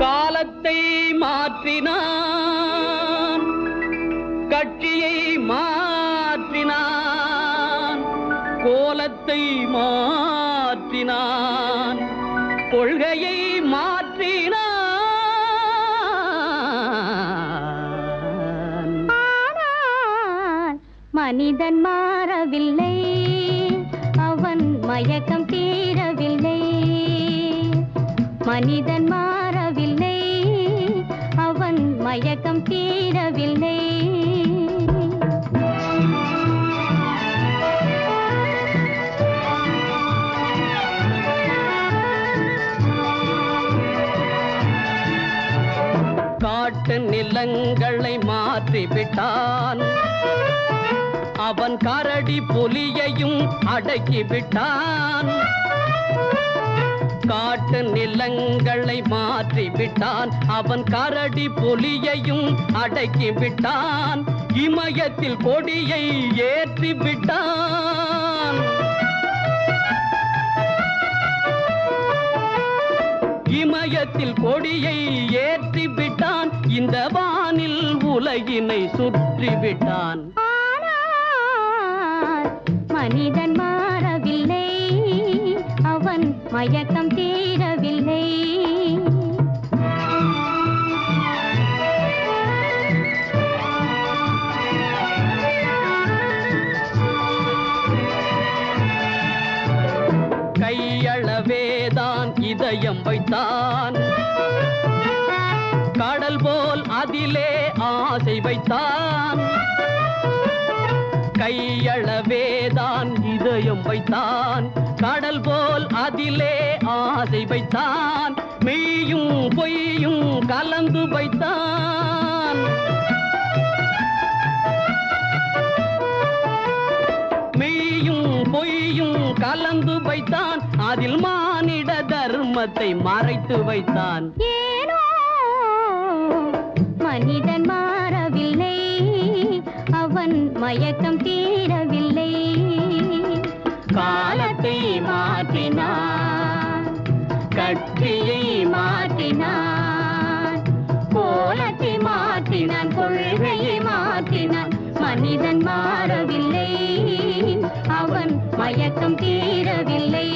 காலத்தை மாற்றினான் கட்சியை மாற்றினான் கோலத்தை மாற்றினான் கொள்கையை மாற்றினான். மனிதன் மாறவில்லை அவன் மயக்கம் தீரவில்லை. மனிதன் மா தீரவில்லை காட்டு நிலங்களை மாற்றிவிட்டான். அவன் கரடி புலியையும் அடக்கிவிட்டான். காட்டு நிலங்களை மாற்றி விட்டான். அவன் கரடி புலியையும் அடக்கி விட்டான். இமயத்தில் கொடியை ஏற்றி விட்டான். இமயத்தில் கொடியை ஏற்றி விட்டான். இந்த வானில் உலகினை சுற்றி விட்டான். மனிதன் மாறவில்லை. அவன் மயக்கம் கையளவேதான் இதயம் வைத்தான். கடல் போல் அதிலே ஆசை வைத்தான். கையளவேதான் இதயம் வைத்தான். கடல் போல் அதிலே ஆசை வைத்தான். மெய்யும் பொய்யும் கலந்து வைத்தான். கலந்து வைத்தான். அதில் மானிட தர்மத்தை மறைத்து வைத்தான். ஏனோ மனிதன் மாறவில்லை. அவன் மயக்கம் தீரவில்லை. காலத்தை மாற்றினான். கட்சியை மாற்றினான். கோலத்தை மாற்றினான். கொள்கையை மாற்றினான். மனிதன் மாறவில்லை. அவன் மயக்கம் தீரவில்லை.